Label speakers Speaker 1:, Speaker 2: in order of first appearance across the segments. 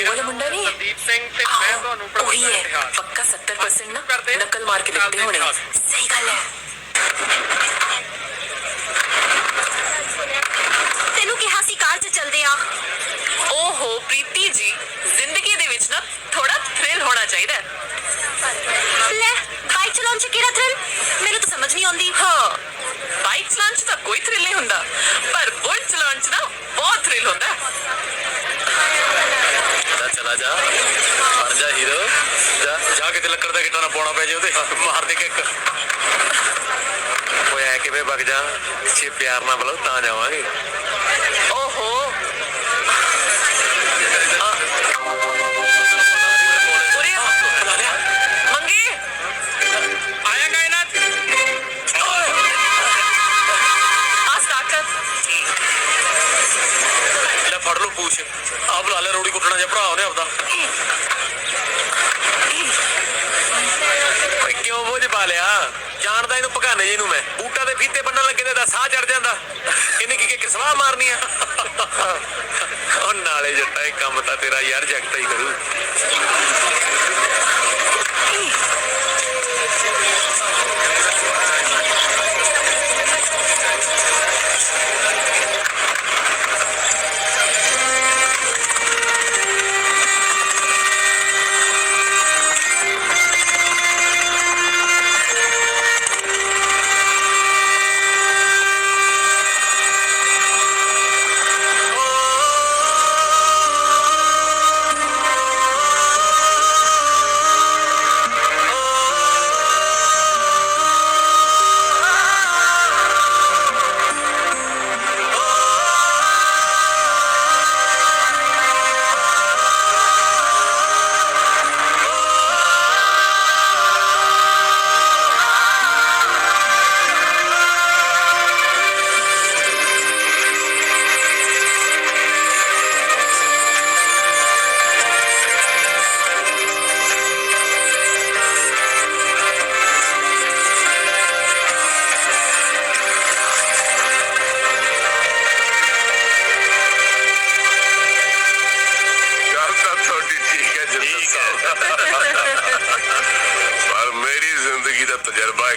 Speaker 1: ਉਹ ਵਾਲਾ ਮੁੰਡਾ ਨਹੀਂ?
Speaker 2: ਸੰਦੀਪ ਸਿੰਘ ਤੇ ਮੈਂ ਤੁਹਾਨੂੰ
Speaker 1: ਹੈ।
Speaker 2: ਇਤਿਹਾਸ।
Speaker 1: ਪੱਕਾ 70% ਨਾ? ਨਕਲ ਮਾਰ ਕੇ ਲਿਖਦੇ ਹੋਣੇ। ਸਹੀ ਗੱਲ ਹੈ।
Speaker 3: ਤੈਨੂੰ ਕਿਹਾ ਸੀ ਕਾਰ 'ਚ ਚੱਲਦੇ ਆ।
Speaker 1: ਓਹੋ ਪ੍ਰੀਤੀ ਜੀ ਜ਼ਿੰਦਗੀ ਦੇ ਵਿੱਚ ਨਾ ਥੋੜਾ ਥ੍ਰਿਲ ਹੋਣਾ ਚਾਹੀਦਾ
Speaker 3: ਲੈ ਬਾਈਕ ਚਲਾਉਣ 'ਚ ਕਿਹੜਾ ਥ੍ਰਿਲ ਮੈਨੂੰ ਤਾਂ ਸਮਝ ਨਹੀਂ ਆਉਂਦੀ।
Speaker 1: ਹਾਂ ਬਾਈਕ ਚਲਾਉਣ 'ਚ ਤਾਂ ਕੋਈ ਥ੍ਰਿਲ ਨਹੀਂ ਹੁੰਦਾ ਪਰ ਬੁਲਟ ਚਲਾਉਣ 'ਚ ਨਾ ਬਹੁਤ ਥ੍ਰਿਲ ਹੁੰਦਾ
Speaker 4: ਚਲਾ ਜਾ। ਮਰ ਜਾ ਹੀਰੋ। ਜਾ ਜਾ ਕੇ ਲੱਕੜ ਦਾ ਗਿੱਟਾ ਨਾ ਪਾਉਣਾ ਪੈ ਜੇ ਉਹਦੇ ਮਾਰ ਦੇ ਕਿੱਕ ਓਏ ਐ ਕਿਵੇਂ ਵਗ ਜਾ? ਪਿਆਰ ਨਾਲ ਬਲੋ ਤਾਂ ਜਾਵਾਂਗੇ। ਓਏ ਪਾ ਲਿਆ। ਜਾਣਦਾ ਇਹਨੂੰ ਭਗਾਨੇ ਜੀ ਨੂੰ ਮੈਂ। ਬੂਟਾ ਦੇ ਫੀਤੇ ਬੰਨਣ ਲੱਗੇ ਤੇ ਦਾ ਸਾਹ ਚੜ ਜਾਂਦਾ। ਇਹਨੇ ਕੀ ਕਿ ਸਵਾਹ ਮਾਰਨੀ ਆ? ਉਹ ਨਾਲੇ ਜੱਟਾ, ਇਹ ਕੰਮ ਤਾਂ ਤੇਰਾ ਯਾਰ ਜਗਤਾ ਹੀ ਕਰੂ।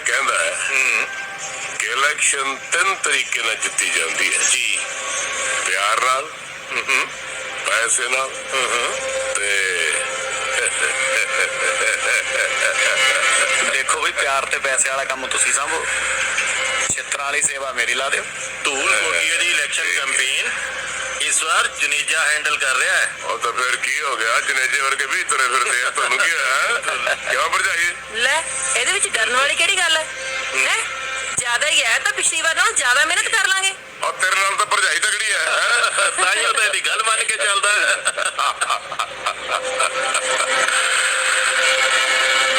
Speaker 5: ਕਹਿੰਦਾ ਹੈ ਕਿ ਇਲੈਕਸ਼ਨ ਤਿੰਨ ਤਰੀਕੇ ਨਾਲ ਜਿੱਤੀ ਜਾਂਦੀ ਹੈ। ਜੀ। ਪਿਆਰ ਨਾਲ ਪੈਸੇ ਨਾਲ ਤੇ
Speaker 4: ਦੇਖੋ ਵੀ ਪਿਆਰ ਤੇ ਪੈਸੇ ਵਾਲਾ ਕੰਮ ਤੁਸੀਂ ਸੰਭੋ। ਛਿੱਤਰਾਂ ਵਾਲੀ ਸੇਵਾ ਮੇਰੀ ਲਾ ਦਿਓ। ਧੂਲ ਕੋਟੀਏ ਦੀ ਇਲੈਕਸ਼ਨ ਕੈਂਪੇਨ ਇਸ ਵਾਰ ਜੁਨੀਜਾ ਹੈਂਡਲ ਕਰ ਰਿਹਾ ਹੈ।
Speaker 5: ਉਹ ਤਾਂ ਫਿਰ ਕੀ ਹੋ ਗਿਆ? ਜਨੇਜੇ ਵਰਗੇ ਵੀ ਤੁਰੇ ਫਿਰਦੇ ਆ। ਤੁਹਾਨੂੰ ਕੀ ਹੋਇਆ? ਕਿਉਂ
Speaker 1: ਇਹਦੇ ਵਿੱਚ ਡਰਨ ਵਾਲੀ ਕਿਹੜੀ ਗੱਲ ਹੈ? ਹੈ? ਜ਼ਿਆਦਾ ਹੀ ਹੈ ਤਾਂ ਪਿਛਲੀ ਵਾਰ ਨਾਲੋਂ ਜ਼ਿਆਦਾ ਮਿਹਨਤ ਕਰ ਲਾਂਗੇ।
Speaker 5: ਉਹ ਤੇਰੇ ਨਾਲ ਤਾਂ ਭਰਜਾਈ ਤਗੜੀ ਹੈ। ਹੈਂ?
Speaker 4: ਤਾਂ ਹੀ ਉਹ ਤਾਂ ਇਹਦੀ ਗੱਲ ਮੰਨ ਕੇ ਚੱਲਦਾ ਹੈ।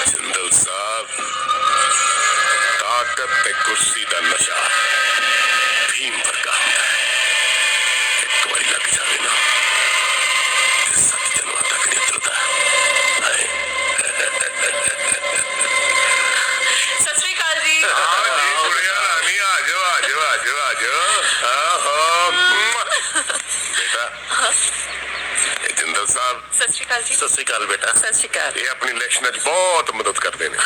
Speaker 5: ਜਿੰਦਲ ਸਾਹਿਬ ਤਾਕਤ ਤੇ ਕੁਰਸੀ ਦਾ ਨਸ਼ਾ। ਜਿੰਦਲ ਸਾਹਿਬ
Speaker 1: ਸਤਿ ਸ੍ਰੀ ਅਕਾਲ ਜੀ
Speaker 4: ਸਤਿ ਸ੍ਰੀ ਅਕਾਲ ਬੇਟਾ
Speaker 1: ਸਤਿ ਸ੍ਰੀ ਅਕਾਲ
Speaker 5: ਇਹ ਆਪਣੀ ਇਲੈਕਸ਼ਨ ਵਿੱਚ ਬਹੁਤ ਮਦਦ ਕਰਦੇ ਨੇ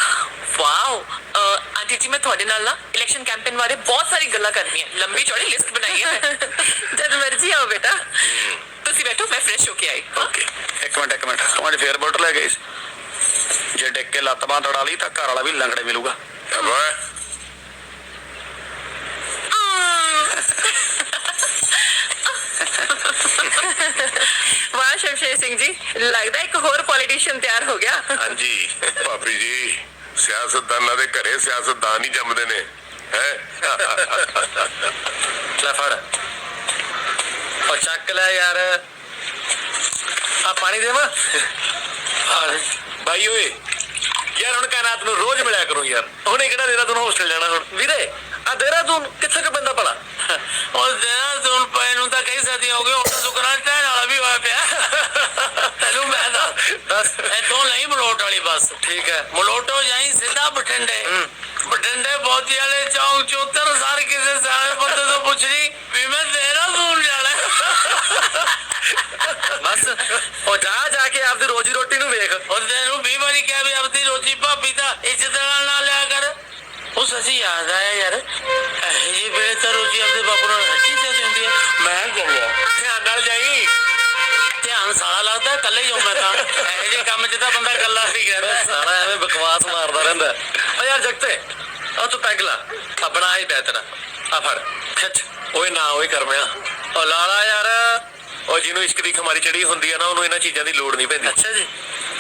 Speaker 1: ਵਾਓ ਅਹ, ਆਂਟੀ ਜੀ ਮੈਂ ਤੁਹਾਡੇ ਨਾਲ ਨਾ ਇਲੈਕਸ਼ਨ ਕੈਂਪੇਨ ਬਾਰੇ ਬਹੁਤ ਸਾਰੀ ਗੱਲਾਂ ਕਰਨੀ ਹੈ ਲੰਬੀ ਚੌੜੀ ਲਿਸਟ ਬਣਾਈ ਹੈ ਮੈਂ ਜਦ ਮਰਜ਼ੀ ਆਓ ਬੇਟਾ ਤੁਸੀਂ ਬੈਠੋ ਮੈਂ ਫਰੈਸ਼ ਹੋ ਕੇ ਆਈ ਹਾਂ?
Speaker 4: ਓਕੇ ਇੱਕ ਮਿੰਟ ਇੱਕ ਮਿੰਟ ਤੂੰ ਅੱਜ ਫੇਰ ਬੋਟਲ ਲੈ ਗਈ ਸੀ ਜੇ ਡਿੱਗ ਕੇ ਲੱਤ ਬਾਂਹ ਤੜਾ ਲਈ ਤਾਂ ਘਰ ਵਾਲਾ ਵੀ ਲੰਗੜੇ ਮਿਲੂਗਾ
Speaker 5: ਓਏ
Speaker 1: ਵਾਹ ਸ਼ਮਸ਼ੇਰ ਸਿੰਘ ਜੀ ਲੱਗਦਾ ਇੱਕ ਹੋਰ ਪੋਲੀਟੀਸ਼ੀਅਨ ਤਿਆਰ ਹੋ ਗਿਆ।
Speaker 4: ਹਾਂਜੀ
Speaker 5: ਭਾਬੀ ਜੀ ਸਿਆਸਤਦਾਨਾਂ ਦੇ ਘਰੇ ਸਿਆਸਤਦਾਨ ਹੀ ਜੰਮਦੇ ਨੇ ਹੈ?
Speaker 4: ਲੈ ਫੜ। ਉਹ ਚੱਕ ਲੈ ਯਾਰ। ਆ ਪਾਣੀ ਦੇਵਾ। ਬਾਈ ਓਏ ਯਾਰ ਹੁਣ ਕਾਇਨਾਤ ਨੂੰ ਰੋਜ਼ ਮਿਲਿਆ ਕਰੂੰ ਯਾਰ। ਹੁਣੇ ਕਿਹੜਾ ਦੇਹਰਾਦੂਨ ਹੋਸਟਲ ਜਾਣਾ ਹੁਣ? ਵੀਰੇ ਆ ਦੇਹਰਾਦੂਨ ਕਿੱਥੇ ਕ ਪੈਂਦਾ ਭਲਾ? ਉਹ ਦੇਹਰਾਦੂਨ ਪਏ ਨੂੰ ਤਾਂ ਕਈ ਸਦੀ ਹੋ ਗਏ ਹੁਣ ਤਾਂ ਸੁਕਰਾਂ ਟਹਿਣ ਵਾਲਾ ਵੀ ਹੋਇਆ ਪਿਆ। ਨਹੀਂ ਮਲੋਟ ਵਾਲੀ ਬੱਸ। ਠੀਕ ਹੈ। ਮਲੋਟੋ ਜਾਈ ਸਿੱਧਾ ਬਠਿੰਡੇ। ਬਠਿੰਡੇ ਬੋਤੀ ਵਾਲੇ ਚੌਂਕ ਚੋਂ ਉਤਰ ਸਾਰ ਕਿਸੇ ਸਾਰੇ ਬੰਦੇ ਤੋਂ ਪੁੱਛ ਲਈ ਵੀ ਮੈਂ ਦੇਹਰਾਦੂਨ ਜਾਣਾ? ਬਸ ਉਹ ਜਾ ਜਾ ਕੇ ਆਪਦੀ ਰੋਜੀ ਰੋਟੀ ਨੂੰ ਵੇਖ।
Speaker 2: ਉਹ ਤੈਨੂੰ ਵੀਹ ਵਾਰੀ ਕਿਹਾ ਵੀ ਆਪਣੀ ਰੋਟੀ ਭਾਬੀ ਦਾ ਇੱਜ਼ਤ ਨਾਲ ਨਾ ਲਿਆ ਕਰ। ਉਹ ਸੱਚੀ ਯਾਦ ਆਇਆ ਯਾਰ। ਇਹ ਜੀ ਤਾਂ ਰੋਟੀ ਆਪਣੇ ਬਾਪੂ ਨਾਲ ਹੱਟੀ ਇਹ ਜੇ ਕੰਮ 'ਚ ਤਾਂ ਬੰਦਾ ਇਕੱਲਾ ਹੀ ਰਹਿੰਦਾ
Speaker 4: ਸਾਰਾ ਐਵੇਂ ਬਕਵਾਸ ਮਾਰਦਾ ਰਹਿੰਦਾ। ਓ ਯਾਰ ਜਗਤੇ ਆ ਤੂੰ ਪੈਗ ਲਾ। ਆਪਣਾ ਹੀ ਬਿਹਤਰ ਆ ਫੜ ਖਿੱਚ। ਓਏ ਨਾ ਓਏ ਕਰਮਿਆ ਓ ਲਾਲਾ ਯਾਰ ਉਹ ਜਿਹਨੂੰ ਇਸ਼ਕ ਦੀ ਖਮਾਰੀ ਚੜੀ ਹੁੰਦੀ ਆ ਨਾ ਉਹਨੂੰ ਇਹਨਾਂ ਚੀਜ਼ਾਂ ਦੀ ਲੋੜ ਨਹੀਂ ਪੈਂਦੀ।
Speaker 2: ਅੱਛਾ ਜੀ।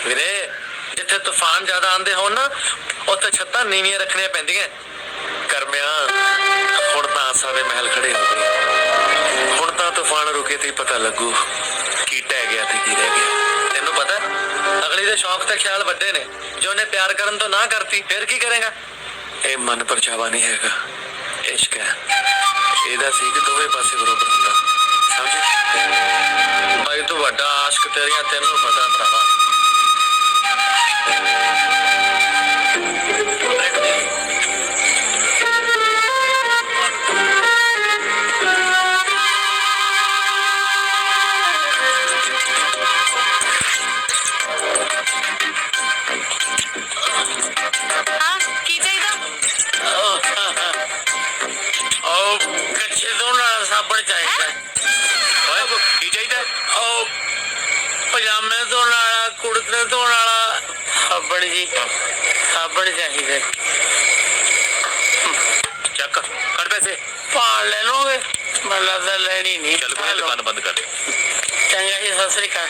Speaker 4: ਵੀਰੇ ਜਿੱਥੇ ਤੂਫਾਨ ਜ਼ਿਆਦਾ ਆਉਂਦੇ ਹੋਣ ਨਾ ਉੱਥੇ ਛੱਤਾਂ ਨੀਵੀਆਂ ਰੱਖਣੀਆਂ ਪੈਂਦੀਆਂ। ਕਰਮਿਆ ਹੁਣ ਤਾਂ ਆਸਾ ਦੇ ਮਹਿਲ ਖੜੇ ਹੋ ਗਏ। ਹੁਣ ਤਾਂ ਤੂਫਾਨ ਰੁਕੇ ਤੇ ਪਤਾ ਲੱਗੂ। ਸ਼ੌਕ ਤੇ ਖਿਆਲ ਵੱਡੇ ਨੇ। ਜੋ ਉਹਨੇ ਪਿਆਰ ਕਰਨ ਤੋਂ ਨਾ ਕਰਤੀ, ਫਿਰ ਕੀ ਕਰੇਗਾ? ਇਹ ਮਨ ਪਰਚਾਵਾ ਨਹੀਂ ਹੈਗਾ। ਇਸ਼ਕ ਹੈ। ਇਹਦਾ ਸੀ ਕਿ ਦੋਵੇਂ ਪਾਸੇ ਬਰੋਬਰ ਹੁੰਦਾ। ਸਮਝੇ? ਬਾਈ, ਤੂੰ ਵੱਡਾ ਆਸ਼ਕ, ਤੇਰੀਆਂ ਤੈਨੂੰ ਪਤਾ ਭਰਾਵਾ।
Speaker 2: ਸਾਬਣ ਚਾਹੀਦਾ
Speaker 4: ਓਏ ਕੀ ਚਾਹੀਦਾ
Speaker 2: ਉਹ ਪਜਾਮੇ ਤੋਂ ਨਾਲ ਕੁੜਤੇ ਤੋਂ ਨਾਲ ਸਾਬਣ ਜੀ। ਸਾਬਣ ਚਾਹੀਦਾ।
Speaker 4: ਚੱਕ ਕੱਢ ਪੈਸੇ।
Speaker 2: ਭਾਲ ਲੈ ਲੋਗੇ ਮੈਨੂੰ ਲੱਗਦਾ ਲੈਣੀ ਨਹੀਂ।
Speaker 4: ਚੱਲ ਕੋਈ ਦੁਕਾਨ ਬੰਦ ਕਰ
Speaker 2: ਚੰਗਾ ਜੀ ਸਤਿ ਸ੍ਰੀ ਅਕਾਲ।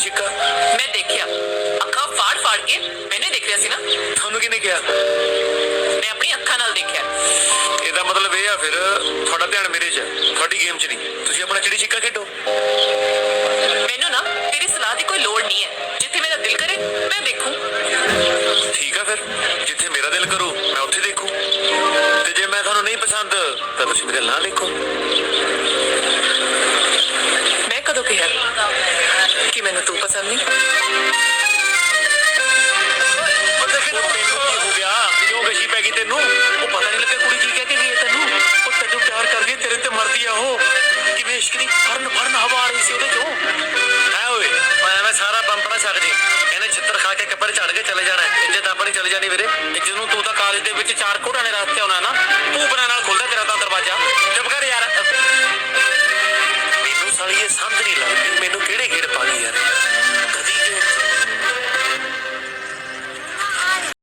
Speaker 4: ਛਿੱਕਾ
Speaker 1: ਮੈਂ ਦੇਖਿਆ। ਅੱਖਾਂ ਫਾੜ ਫਾੜ ਕੇ ਮੈਨੇ ਦੇਖ ਰਿਹਾ ਸੀ ਨਾ।
Speaker 4: ਤੁਹਾਨੂੰ ਕਿਹਨੇ ਕਿਹਾ?
Speaker 1: ਮੈਂ ਆਪਣੀ ਅੱਖਾਂ ਨਾਲ ਦੇਖਿਆ।
Speaker 4: ਇਹਦਾ ਮਤਲਬ ਇਹ ਆ ਫਿਰ ਤੁਹਾਡਾ ਧਿਆਨ ਮੇਰੇ 'ਚ ਹੈ, ਤੁਹਾਡੀ ਗੇਮ 'ਚ ਨਹੀਂ। ਤੁਸੀਂ ਆਪਣਾ ਚਿੜੀ ਛਿੱਕਾ ਖੇਡੋ।
Speaker 1: ਮੈਨੂੰ ਨਾ ਤੇਰੀ ਸਲਾਹ ਦੀ ਕੋਈ ਲੋੜ ਨਹੀਂ ਹੈ। ਜਿੱਥੇ ਮੇਰਾ ਦਿਲ ਕਰੇ ਮੈਂ ਦੇਖੂੰ।
Speaker 4: ਠੀਕ ਆ ਫਿਰ। ਜਿੱਥੇ ਮੇਰਾ ਦਿਲ ਕਰੂ ਮੈਂ ਉੱਥੇ ਦੇਖੂ। ਤੇ ਜੇ ਮੈਂ ਤੁਹਾਨੂੰ ਨਹੀਂ ਪਸੰਦ ਤਾਂ ਤੁਸੀਂ ਮੇਰੇ ਨਾਲ ਦੇਖੋ
Speaker 1: ਮੈਂ ਕਦੋਂ ਕਿਹਾ ਕਿ ਮੈਨੂੰ
Speaker 4: ਉਹ ਤੈਨੂੰ ਕਿਉਂ ਗਸ਼ੀ ਪੈ ਗਈ ਤੈਨੂੰ ਉਹ ਪਤਾ ਨਹੀਂ ਲੱਗਾ ਕੁੜੀ ਕੀ ਕਹਿ ਕੇ ਗਈ ਹੈ ਤੈਨੂੰ। ਉਹ ਤੈਨੂੰ ਪਿਆਰ ਕਰਦੀ ਹੈ, ਤੇਰੇ ਤੇ ਮਰਦੀ ਆ ਉਹ। ਕਿਵੇਂ ਇਸ਼ਕ ਦੀ ਫਰਨ ਫਰਨ ਹਵਾ ਆ ਰਹੀ ਸੀ ਉਹਦੇ ਚੋਂ। ਹੈ ਓਏ ਮੈਂ ਐਵੇਂ ਸਾਰਾ ਬੰਬ ਛੱਡ ਜੀ ਇਹਨੇ ਛਿੱਤਰ ਖਾ ਕੇ ਕੱਪੜੇ ਛੱਡ ਕੇ ਚਲੇ ਜਾਣਾ ਹੈ। ਇੱਜ਼ਤ ਆਪਣੀ ਚਲੇ ਜਾਣੀ ਵੀਰੇ।
Speaker 2: ਜਿਹਨੂੰ ਤੂੰ ਤਾਂ ਕਾਲਜ ਦੇ ਵਿੱਚ ਚਾਰ ਘੋੜਿਆਂ ਨੇ ਰਸਤੇ